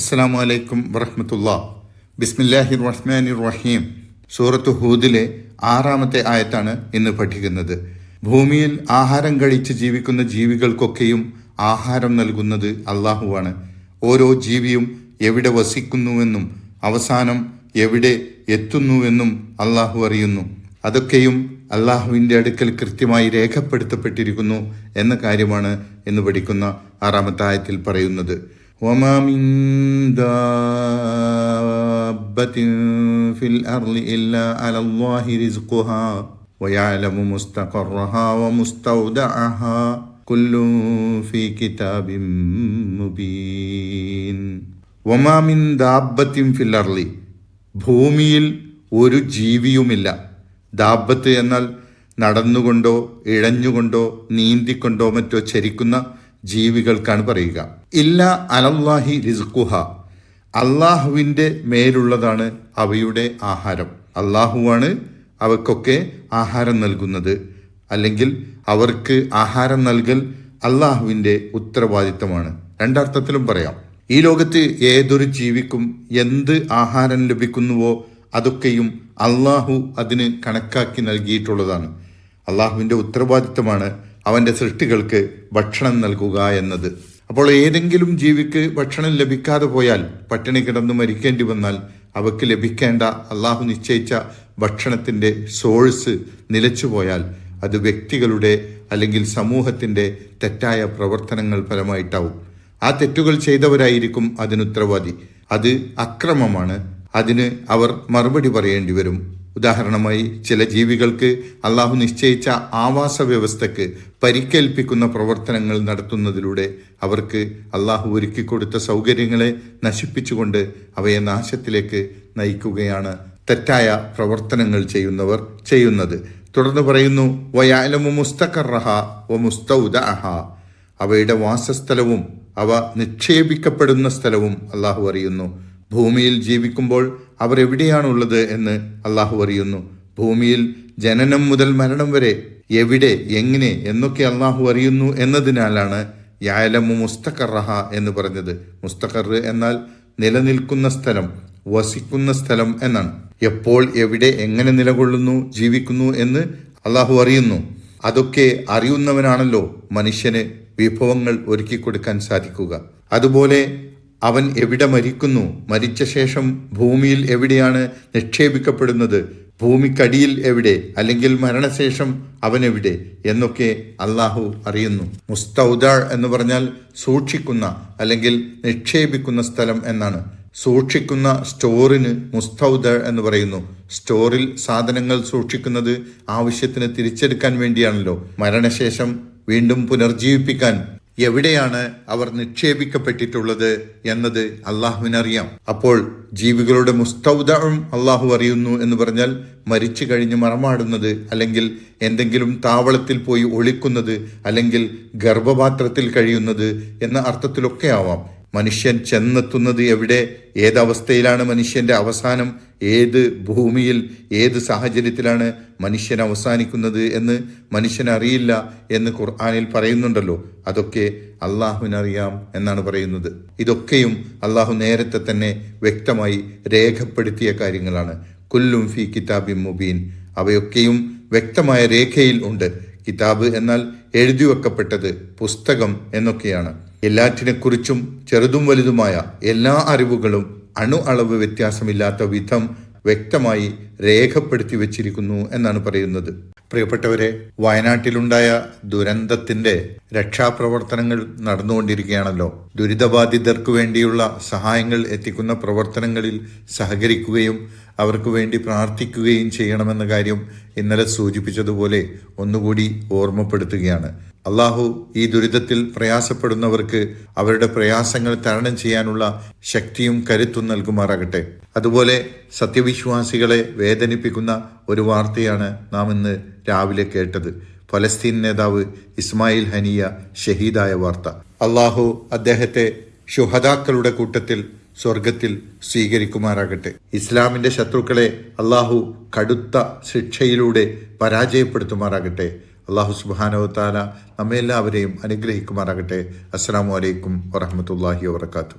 അസ്സാം വലൈക്കും വറഹമത്തുള്ള. ബിസ്മില്ലാഹി റഹ്മാനി റഹീം സൂറത്ത് ഹൂദിലെ ആറാമത്തെ ആയത്താണ് ഇന്ന് പഠിക്കുന്നത്. ഭൂമിയിൽ ആഹാരം കഴിച്ച് ജീവിക്കുന്ന ജീവികൾക്കൊക്കെയും ആഹാരം നൽകുന്നത് അള്ളാഹുവാണ്. ഓരോ ജീവിയും എവിടെ വസിക്കുന്നുവെന്നും അവസാനം എവിടെ എത്തുന്നുവെന്നും അള്ളാഹു അറിയുന്നു. അതൊക്കെയും അള്ളാഹുവിന്റെ അടുക്കൽ കൃത്യമായി രേഖപ്പെടുത്തപ്പെട്ടിരിക്കുന്നു എന്ന കാര്യമാണ് എന്ന് പഠിക്കുന്ന ആറാമത്തെ ആയത്തിൽ പറയുന്നത്. وما من دابة في الأرض إلا على الله رزقها ويعلم مستقرها ومستودعها كل في كتاب مبين وما من دابة في الأرض ഭൂമിയിൽ ഒരു ജീവിയുമില്ല ദാബത്ത് എന്നാൽ നടന്നുകൊണ്ടോ ഇഴഞ്ഞുകൊണ്ടോ നീന്തിക്കൊണ്ടോ മറ്റോ ചരിക്കുന്ന ജീവികൾക്കാണ് പറയുക. ഇല്ല അലല്ലാഹി റിസ്ഖുഹ. അള്ളാഹുവിന്റെ മേലുള്ളതാണ് അവയുടെ ആഹാരം. അള്ളാഹുവാണ് അവക്കൊക്കെ ആഹാരം നൽകുന്നത്. അല്ലെങ്കിൽ അവർക്ക് ആഹാരം നൽകൽ അള്ളാഹുവിന്റെ ഉത്തരവാദിത്തമാണ്. രണ്ടർത്ഥത്തിലും പറയാം. ഈ ലോകത്ത് ഏതൊരു ജീവിക്കും എന്ത് ആഹാരം ലഭിക്കുന്നുവോ അതൊക്കെയും അള്ളാഹു അതിന് കണക്കാക്കി നൽകിയിട്ടുള്ളതാണ്. അള്ളാഹുവിന്റെ ഉത്തരവാദിത്തമാണ് അവന്റെ സൃഷ്ടികൾക്ക് ഭക്ഷണം നൽകുക എന്നത്. അപ്പോൾ ഏതെങ്കിലും ജീവിക്ക് ഭക്ഷണം ലഭിക്കാതെ പോയാൽ പട്ടിണി കിടന്നു മരിക്കേണ്ടി വന്നാൽ അവക്ക് ലഭിക്കേണ്ട അള്ളാഹു നിശ്ചയിച്ച ഭക്ഷണത്തിന്റെ സോഴ്സ് നിലച്ചുപോയാൽ അത് വ്യക്തികളുടെ അല്ലെങ്കിൽ സമൂഹത്തിന്റെ തെറ്റായ പ്രവർത്തനങ്ങൾ ഫലമായിട്ടാവും. ആ തെറ്റുകൾ ചെയ്തവരായിരിക്കും അതിനുത്തരവാദി. അത് അക്രമമാണ്. അതിന് അവർ മറുപടി പറയേണ്ടി വരും. ഉദാഹരണമായി ചില ജീവികൾക്ക് അള്ളാഹു നിശ്ചയിച്ച ആവാസ വ്യവസ്ഥക്ക് പരിക്കേൽപ്പിക്കുന്ന പ്രവർത്തനങ്ങൾ നടത്തുന്നതിലൂടെ അവർക്ക് അള്ളാഹു ഒരുക്കി കൊടുത്ത സൗകര്യങ്ങളെ നശിപ്പിച്ചുകൊണ്ട് അവയെ നാശത്തിലേക്ക് നയിക്കുകയാണ് തെറ്റായ പ്രവർത്തനങ്ങൾ ചെയ്യുന്നവർ ചെയ്യുന്നത്. തുടർന്ന് പറയുന്നു വയാലമു മുസ്തഖറഹ വ മുസ്തൗദ അവയുടെ വാസസ്ഥലവും അവ നിക്ഷേപിക്കപ്പെടുന്ന സ്ഥലവും അള്ളാഹു അറിയുന്നു. ഭൂമിയിൽ ജീവിക്കുമ്പോൾ അവർ എവിടെയാണുള്ളത് എന്ന് അള്ളാഹു അറിയുന്നു. ഭൂമിയിൽ ജനനം മുതൽ മരണം വരെ എവിടെ എങ്ങനെ എന്നൊക്കെ അള്ളാഹു അറിയുന്നു എന്നതിനാലാണ് യാലമു മുസ്തഖറഹ എന്ന് പറഞ്ഞത്. മുസ്തഖർ എന്നാൽ നിലനിൽക്കുന്ന സ്ഥലം വസിക്കുന്ന സ്ഥലം എന്നാണ്. എപ്പോൾ എവിടെ എങ്ങനെ നിലകൊള്ളുന്നു ജീവിക്കുന്നു എന്ന് അള്ളാഹു അറിയുന്നു. അതൊക്കെ അറിയുന്നവനാണല്ലോ മനുഷ്യന് വിഭവങ്ങൾ ഒരുക്കി കൊടുക്കാൻ സാധിക്കുക. അതുപോലെ അവൻ എവിടെ മരിക്കുന്നു? മരിച്ച ശേഷം ഭൂമിയിൽ എവിടെയാണ് നിക്ഷേപിക്കപ്പെടുന്നത്? ഭൂമിക്കടിയിൽ എവിടെ? അല്ലെങ്കിൽ മരണശേഷം അവൻ എവിടെ? എന്നൊക്കെ അള്ളാഹു അറിയുന്നു. മുസ്തൗദ എന്ന് പറഞ്ഞാൽ സൂക്ഷിക്കുന്ന അല്ലെങ്കിൽ നിക്ഷേപിക്കുന്ന സ്ഥലം എന്നാണ്. സൂക്ഷിക്കുന്ന സ്റ്റോറിന് മുസ്തൗദ എന്ന് പറയുന്നു. സ്റ്റോറിൽ സാധനങ്ങൾ സൂക്ഷിക്കുന്നത് ആവശ്യത്തിന് തിരിച്ചെടുക്കാൻ വേണ്ടിയാണല്ലോ. മരണശേഷം വീണ്ടും പുനർജീവിപ്പിക്കാൻ എവിടെയാണ് അവർ നിക്ഷേപിക്കപ്പെട്ടിട്ടുള്ളത് എന്നത് അള്ളാഹുവിനറിയാം. അപ്പോൾ ജീവികളുടെ മുസ്തൗദവും അള്ളാഹു അറിയുന്നു എന്ന് പറഞ്ഞാൽ മരിച്ചു കഴിഞ്ഞ് മറമാടുന്നത് അല്ലെങ്കിൽ എന്തെങ്കിലും താവളത്തിൽ പോയി ഒളിക്കുന്നത് അല്ലെങ്കിൽ ഗർഭപാത്രത്തിൽ കഴിയുന്നത് എന്ന അർത്ഥത്തിലൊക്കെ ആവാം. മനുഷ്യൻ ചെന്നെത്തുന്നത് എവിടെ? ഏതവസ്ഥയിലാണ് മനുഷ്യന്റെ അവസാനം? ഏത് ഭൂമിയിൽ ഏത് സാഹചര്യത്തിലാണ് മനുഷ്യൻ അവസാനിക്കുന്നത് എന്ന് മനുഷ്യനറിയില്ല എന്ന് ഖുർആാനിൽ പറയുന്നുണ്ടല്ലോ. അതൊക്കെ അള്ളാഹുവിനറിയാം എന്നാണ് പറയുന്നത്. ഇതൊക്കെയും അള്ളാഹു നേരത്തെ തന്നെ വ്യക്തമായി രേഖപ്പെടുത്തിയ കാര്യങ്ങളാണ്. കുല്ലും ഫി കിതാബി മുബീൻ. അവയൊക്കെയും വ്യക്തമായ രേഖയിൽ ഉണ്ട്. കിതാബ് എന്നാൽ എഴുതി വെക്കപ്പെട്ടത് പുസ്തകം എന്നൊക്കെയാണ്. എല്ലാറ്റിനെക്കുറിച്ചും ചെറുതും വലുതുമായ എല്ലാ അറിവുകളും അണു അളവ് വ്യത്യാസമില്ലാത്ത വിധം വ്യക്തമായി രേഖപ്പെടുത്തി വച്ചിരിക്കുന്നു എന്നാണ് പറയുന്നത്. പ്രിയപ്പെട്ടവരെ വയനാട്ടിലുണ്ടായ ദുരന്തത്തിന്റെ രക്ഷാപ്രവർത്തനങ്ങൾ നടന്നുകൊണ്ടിരിക്കുകയാണല്ലോ. ദുരിതബാധിതർക്ക് വേണ്ടിയുള്ള സഹായങ്ങൾ എത്തിക്കുന്ന പ്രവർത്തനങ്ങളിൽ സഹകരിക്കുകയും അവർക്ക് വേണ്ടി പ്രാർത്ഥിക്കുകയും ചെയ്യണമെന്ന കാര്യം ഇന്നലെ സൂചിപ്പിച്ചതുപോലെ ഒന്നുകൂടി ഓർമ്മപ്പെടുത്തുകയാണ്. അള്ളാഹു ഈ ദുരിതത്തിൽ പ്രയാസപ്പെടുന്നവർക്ക് അവരുടെ പ്രയാസങ്ങൾ തരണം ചെയ്യാനുള്ള ശക്തിയും കരുത്തും നൽകുമാറാകട്ടെ. അതുപോലെ സത്യവിശ്വാസികളെ വേദനിപ്പിക്കുന്ന ഒരു വാർത്തയാണ് നാം ഇന്ന് രാവിലെ കേട്ടത്. ഫലസ്തീൻ നേതാവ് ഇസ്മായിൽ ഹനിയ ഷഹീദായ വാർത്ത. അള്ളാഹു അദ്ദേഹത്തെ ഷുഹദാക്കളുടെ കൂട്ടത്തിൽ സ്വർഗത്തിൽ സ്വീകരിക്കുമാറാകട്ടെ. ഇസ്ലാമിന്റെ ശത്രുക്കളെ അള്ളാഹു കടുത്ത ശിക്ഷയിലൂടെ പരാജയപ്പെടുത്തുമാറാകട്ടെ. അള്ളാഹു സുബാനവത്താല നമ്മെല്ലാവരെയും അനുഗ്രഹിക്കുമാറാകട്ടെ. അസ്സാം വലൈക്കും വറഹമത്തല്ലാഹി വാത്തു